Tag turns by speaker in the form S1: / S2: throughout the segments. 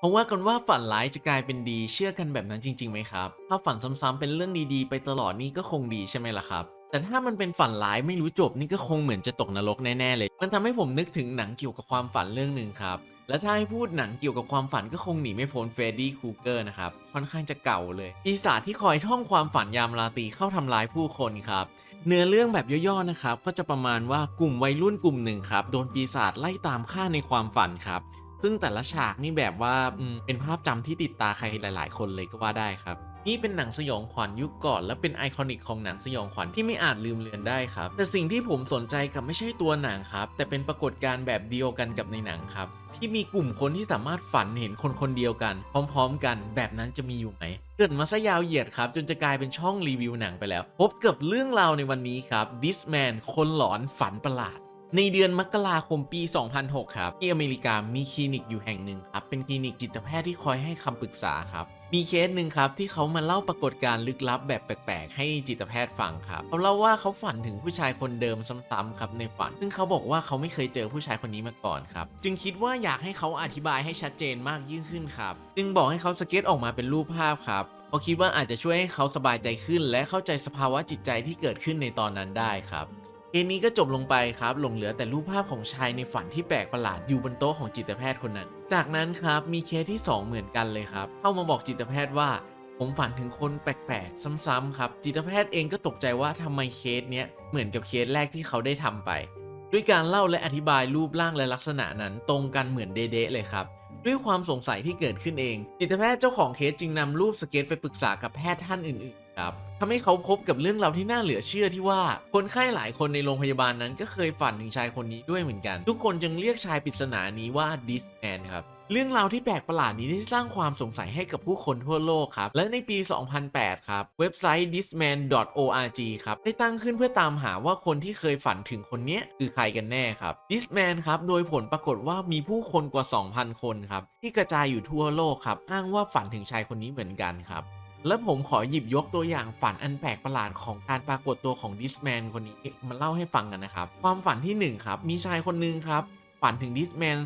S1: เพราะว่ากันว่าฝันร้ายจะกลายเป็นดีเชื่อกันแบบนั้นจริงๆไหมครับ ถ้าฝันซ้ำๆเป็นเรื่องดีๆ ไปตลอดนี่ก็คงดีใช่ไหมล่ะครับแต่ถ้ามันเป็นฝันร้ายไม่รู้จบนี่ก็คงเหมือนจะตกนรกแน่ๆเลย มันทำให้ผมนึกถึงหนังเกี่ยวกับความฝันเรื่องหนึ่งครับ และถ้าให้พูดหนังเกี่ยวกับความฝันก็คงหนีไม่พ้นเฟรดดี้คูเกอร์นะครับ ค่อนข้างจะเก่าเลย ปีศาจที่คอยท่องความฝันยามราตรีเข้าทำร้ายผู้คนครับ เนื้อเรื่องแบบย่อๆนะครับ ก็จะประมาณว่ากลุ่มวัยรุ่นกลุ่มหนึ่งครับโดนปีศาจไล่ตามฆ่าในความฝันครับ ซึ่งแต่ละฉากนี่แบบว่าอืมเป็นภาพจำที่ติดตาใครหลาย ๆ คนเลยก็ว่าได้ครับ นี่เป็นหนังสยองขวัญยุคก่อน และเป็นไอคอนิกของหนังสยองขวัญที่ไม่อาจลืมเลือนได้ครับ แต่สิ่งที่ผมสนใจกับไม่ใช่ตัวหนังครับ แต่เป็นปรากฏการณ์แบบเดียวกันกับในหนังครับ ที่มีกลุ่มคนที่สามารถฝันเห็นคนคนเดียวกัน พร้อม ๆ กันแบบนั้นจะมีอยู่ไหม เกิดมาซะยาวเหยียดครับ จนจะกลายเป็นช่องรีวิวหนังไปแล้ว พบกับเรื่องราวในวันนี้ครับ This Man คนหลอนฝันประหลาด ในเดือนมกราคมปี 2006 ครับ ที่อเมริกามีคลินิกอยู่แห่งหนึ่งครับ เป็นคลินิกจิตแพทย์ที่คอยให้คำปรึกษาครับ มีเคสหนึ่งครับที่เขามาเล่าปรากฏการณ์ลึกลับแบบแปลกๆ ให้จิตแพทย์ฟังครับเขาเล่าว่าเขาฝันถึงผู้ชายคนเดิมซ้ำๆครับในฝัน ซึ่งเขาบอกว่าเขาไม่เคยเจอผู้ชายคนนี้มาก่อนครับ จึงคิดว่าอยากให้เขาอธิบายให้ชัดเจนมากยิ่งขึ้นครับ จึงบอกให้เขาสเก็ตออกมาเป็นรูปภาพครับเพราะคิดว่าอาจจะช่วยให้เขาสบายใจขึ้น และเข้าใจสภาวะจิตใจที่เกิดขึ้นในตอนนั้นได้ครับ เกมนี้ก็จบลงไปครับ หลงเหลือแต่รูปภาพของชายในฝันที่แปลกประหลาดอยู่บนโต๊ะของจิตแพทย์คนนั้น จากนั้นครับมีเคสที่ 2 เหมือนกันเลยครับ เข้ามาบอกจิตแพทย์ว่า ผมฝันถึงคนแปลกๆ ซ้ำๆครับ จิตแพทย์เองก็ตกใจว่าทำไมเคสเนี้ยเหมือนกับเคสแรกที่เขาได้ทำไป ด้วยการเล่าและอธิบายรูปร่างและลักษณะนั้นตรงกันเหมือนเดะๆเลยครับด้วยความสงสัยที่เกิดขึ้นเอง จิตแพทย์เจ้าของเคสจึงนำรูปสเก็ตไปปรึกษากับแพทย์ท่านอื่นๆ ครับทำให้เขาพบกับเรื่องราวที่น่าเหลือเชื่อที่ว่า คนไข้หลายคนในโรงพยาบาลนั้นก็เคยฝันถึงชายคนนี้ด้วยเหมือนกัน ทุกคนจึงเรียกชายปริศนานี้ว่าดิสแมนครับเรื่องราวที่แปลกประหลาดนี้ได้สร้างความสงสัยให้กับผู้คนทั่วโลกครับ และในปี 2008 ครับ เว็บไซต์ thisman.org ครับ ได้ตั้งขึ้นเพื่อตามหาว่าคนที่เคยฝันถึงคนนี้คือใครกันแน่ครับ thisman ครับ โดยผลปรากฏว่ามีผู้คนกว่า 2,000 คนครับ ที่กระจายอยู่ทั่วโลกครับ อ้างว่าฝันถึงชายคนนี้เหมือนกันครับ และผมขอหยิบยกตัวอย่างฝันอันแปลกประหลาดของการปรากฏตัวของดิสแมนคนนี้มาเล่าให้ฟังกันนะครับ ความฝันที่หนึ่งครับ มีชายคนหนึ่งครับ ฝันถึงดิสแมน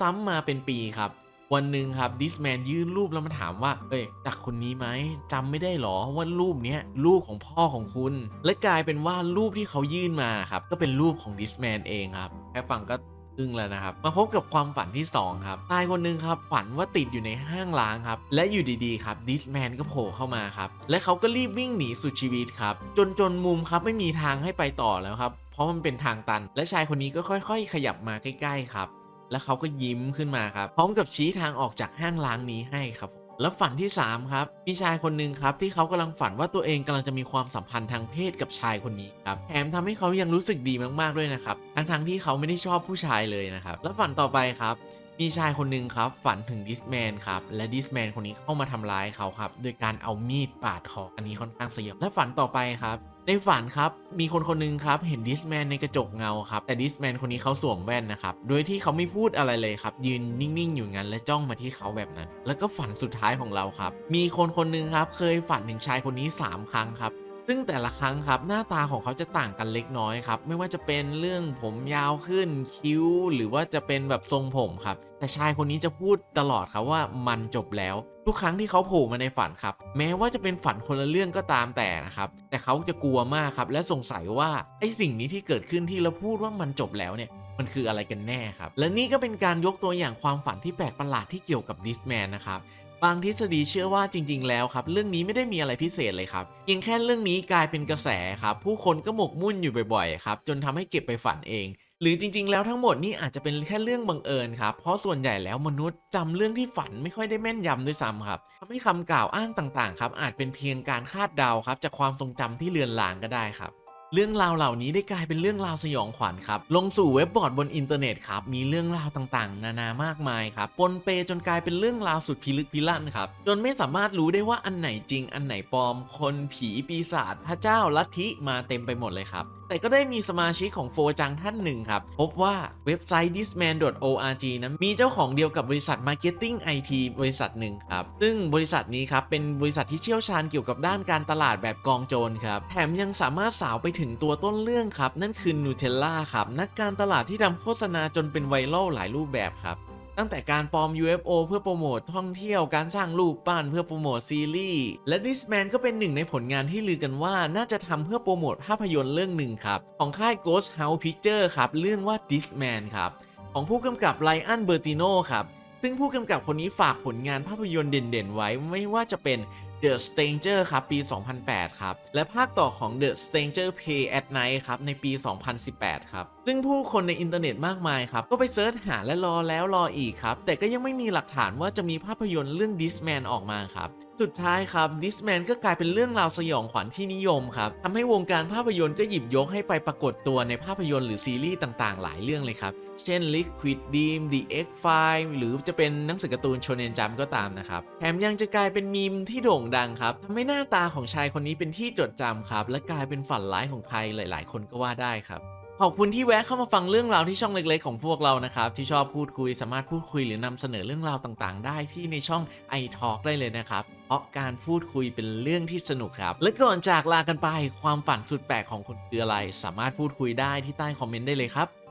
S1: ซ้ำๆมาเป็นปีครับ วันหนึ่งครับดิสแมนยื่นรูปแล้วมาถามว่า เอ้ยจากคนนี้ไหมจำไม่ได้หรอว่ารูปเนี้ยรูปของพ่อของคุณ และกลายเป็นว่ารูปที่เขายื่นมาครับก็เป็นรูปของดิสแมนเองครับแค่ฟังก็ ครึ่งแล้วนะครับ มาพบกับความฝันที่ 2 ครับชายคนหนึ่งครับ ฝันว่าติดอยู่ในห้างล้างครับ และอยู่ดีๆครับดิสแมนก็โผล่เข้ามาครับ และเขาก็รีบวิ่งหนีสุดชีวิตครับ จนจนมุมครับไม่มีทางให้ไปต่อแล้วครับ เพราะมันเป็นทางตัน และชายคนนี้ก็ค่อย ๆ ขยับมาใกล้ ๆ ครับ แล้วเขาก็ยิ้มขึ้นมาครับ พร้อมกับชี้ทางออกจากห้างล้างนี้ให้ครับ แล้วฝันที่ 3 ครับมีชายคนหนึ่งครับที่เขากำลังฝันว่าตัวเองกำลังจะมีความสัมพันธ์ทางเพศกับชายคนนี้ครับแถมทำให้เขายังรู้สึกดีมากๆด้วยนะครับทั้งๆที่เขาไม่ได้ชอบผู้ชายเลยนะครับแล้วฝันต่อไปครับมีชายคนหนึ่งครับฝันถึงดิสแมนครับและดิสแมนคนนี้เข้ามาทำร้ายเขาครับโดยการเอามีดปาดคออันนี้ค่อนข้างสยองและฝันต่อไปครับ ในฝันครับ มีคนคนหนึงครับ เห็นดิสแมนในกระจกเงาครับ แต่ดิสแมนคนนี้เขาสวมแว่นนะครับ โดยที่เขาไม่พูดอะไรเลยครับ ยืนนิ่งๆ อยู่งั้นและจ้องมาที่เขาแบบนั้น แล้วก็ฝันสุดท้ายของเราครับ มีคนคนหนึงครับ เคยฝันถึงชายคนนี้ 3 ครั้งครับซึ่งแต่ละครั้งครับหน้าตาของเขาจะต่างกันเล็กน้อยครับ ไม่ว่าจะเป็นเรื่องผมยาวขึ้นคิ้ว หรือว่าจะเป็นแบบทรงผมครับ แต่ชายคนนี้จะพูดตลอดครับว่ามันจบแล้ว ทุกครั้งที่เขาโผล่มาในฝันครับ แม้ว่าจะเป็นฝันคนละเรื่องก็ตามแต่นะครับ แต่เขาจะกลัวมากครับ และสงสัยว่าไอ้สิ่งนี้ที่เกิดขึ้นที่เราพูดว่ามันจบแล้วเนี่ยมันคืออะไรกันแน่ครับ และนี่ก็เป็นการยกตัวอย่างความฝันที่แปลกประหลาดที่เกี่ยวกับดิสแมนนะครับบางทฤษฎีเชื่อว่าจริง ๆ แล้วครับ เรื่องนี้ไม่ได้มีอะไรพิเศษเลยครับเพียงแค่เรื่องนี้กลายเป็นกระแสครับ ผู้คนก็หมกมุ่นอยู่บ่อยๆครับจนทำให้เก็บไปฝันเอง หรือจริง ๆ แล้วทั้งหมดนี่อาจจะเป็นแค่เรื่องบังเอิญครับ เพราะส่วนใหญ่แล้วมนุษย์จำเรื่องที่ฝันไม่ค่อยได้แม่นยำด้วยซ้ำครับทำให้คำกล่าวอ้างต่างๆครับอาจเป็นเพียงการคาดเดาครับจากความทรงจำที่เลือนลางก็ได้ครับ เรื่องราวเหล่านี้ได้กลายเป็นเรื่องราวสยองขวัญครับ ลงสู่เว็บบอร์ดบนอินเทอร์เน็ตครับ มีเรื่องราวต่างๆ นานามากมายครับ ปนเปจนกลายเป็นเรื่องราวสุดพิลึกพิลั่นครับ จนไม่สามารถรู้ได้ว่าอันไหนจริง อันไหนปลอม คนผีปีศาจพระเจ้าลัทธิมาเต็มไปหมดเลยครับแต่ก็ได้มีสมาชิกของโฟจังท่านหนึ่งครับ พบว่าเว็บไซต์ thisman.org นั้นมีเจ้าของเดียวกับบริษัท Marketing IT บริษัทหนึ่งครับ ซึ่งบริษัทนี้ครับ เป็นบริษัทที่เชี่ยวชาญเกี่ยวกับด้านการตลาดแบบกองโจรครับ แถมยังสามารถสาวไปถึงึงตัวต้นเรื่องครับ นั่นคือนูเทลล่าครับนักการตลาดที่ทำโฆษณาจนเป็นไวรัลหลายรูปแบบครับตั้งแต่การปลอม UFO เพื่อโปรโมทท่องเที่ยว การสร้างรูปปั้นเพื่อโปรโมทซีรีส์ และ Disman ก็เป็นหนึ่งในผลงานที่ลือกันว่าน่าจะทำเพื่อโปรโมทภาพยนตร์เรื่องหนึ่งครับ ของค่าย Ghost House Picture ครับ เรื่องว่า Disman ครับ ของผู้กำกับไลอันเบอร์ติโนครับ ซึ่งผู้กำกับคนนี้ฝากผลงานภาพยนตร์เด่นๆ ไว้ไม่ว่าจะเป็น The Stranger ครับปี 2008 ครับ และภาคต่อของ The Stranger Play at Night ครับในปี 2018 ครับ ซึ่งผู้คนในอินเทอร์เน็ตมากมายครับ ก็ไปเซิร์ชหาและรอแล้วรออีกครับ แต่ก็ยังไม่มีหลักฐานว่าจะมีภาพยนตร์เรื่อง Disman ออกมาครับสุดท้ายครับ Disman ก็กลายเป็นเรื่องราวสยองขวัญที่นิยมครับทำให้วงการภาพยนตร์ก็หยิบยกให้ไปปรากฏตัวในภาพยนตร์หรือซีรีส์ต่างๆ หลายเรื่องเลยครับ เช่น Liquid Dream The X File หรือจะเป็นหนังสือการ์ตูนโชเนนจัมก็ตามนะครับ แถมยังจะกลายเป็นมีมที่โด่งดังครับทำให้หน้าตาของชายคนนี้เป็นที่จดจำครับ และกลายเป็นฝันร้ายของใครหลาย ๆ คนก็ว่าได้ครับขอบคุณที่แวะเข้ามาฟังเรื่องราวที่ช่องเล็กๆของพวกเรานะครับ ที่ชอบพูดคุยสามารถพูดคุยหรือนำเสนอเรื่องราวต่างๆ ได้ที่ในช่อง iTalk ได้เลยนะครับ ราะการพูดคุยเป็นเรื่องที่สนุกครับ และก่อนจากลากันไปความฝันสุดแปลกของคุณคืออะไร สามารถพูดคุยได้ที่ใต้คอมเมนต์ได้เลยครับ